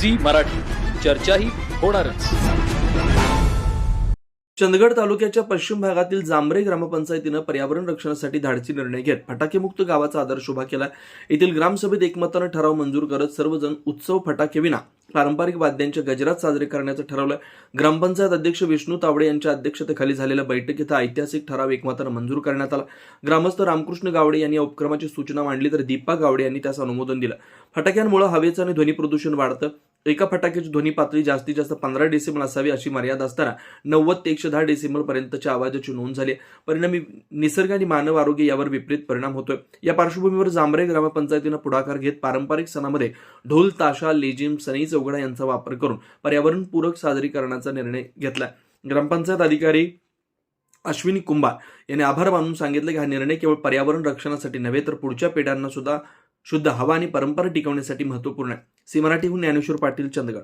Zee Marathi. चर्चाही होणारच. चंदगड तालुक्याच्या पश्चिम भागातील जांभरे ग्रामपंचायतीनं पर्यावरण रक्षणासाठी धाडसी निर्णय घेत फटाकेमुक्त गावाचा आदर्श उभा केला. येथील ग्रामसभेत एकमतानं ठराव मंजूर करत सर्वजण उत्सव फटाकेविना पारंपरिक वाद्यांच्या गजरात साजरे करण्याचं ठरवलं. ग्रामपंचायत अध्यक्ष विष्णू तावडे यांच्या अध्यक्षतेखाली झालेल्या बैठकीत हा ऐतिहासिक ठराव एकमतानं मंजूर करण्यात आला. ग्रामस्थ रामकृष्ण गावडे यांनी या उपक्रमाची सूचना मांडली तर दीपा गावडे यांनी त्यास अनुमोदन दिलं. फटाक्यांमुळे हवेचं आणि ध्वनी प्रदूषण वाढतं. एका फटाक्याची ध्वनी पातळी जास्तीत जास्त पंधरा डिसेंबल असावी अशी मर्यादा असताना नव्वद ते एकशे दहा डेसिमल पर्यंतच्या आवाजाची नोंद झाली आहे. परिणामी निसर्ग आणि मानव आरोग्य यावर विपरीत परिणाम होतोय या पार्श्वभूमीवर जांभरे ग्रामपंचायतीनं पुढाकार घेत पारंपरिक सणामध्ये ढोल ताशा लेजिम सनई चौघडा यांचा वापर करून पर्यावरणपूरक सादरीकरणाचा निर्णय घेतला ग्रामपंचायत अधिकारी अश्विनी कुंभार यांनी आभार मानून सांगितलं की हा निर्णय केवळ पर्यावरण रक्षणासाठी नव्हे तर पुढच्या पिढ्यांना सुद्धा शुद्ध हवा आणि परंपरा टिकवण्यासाठी महत्त्वपूर्ण आहे. सी मराठीहून ज्ञानेश्वर पाटील चंदगड.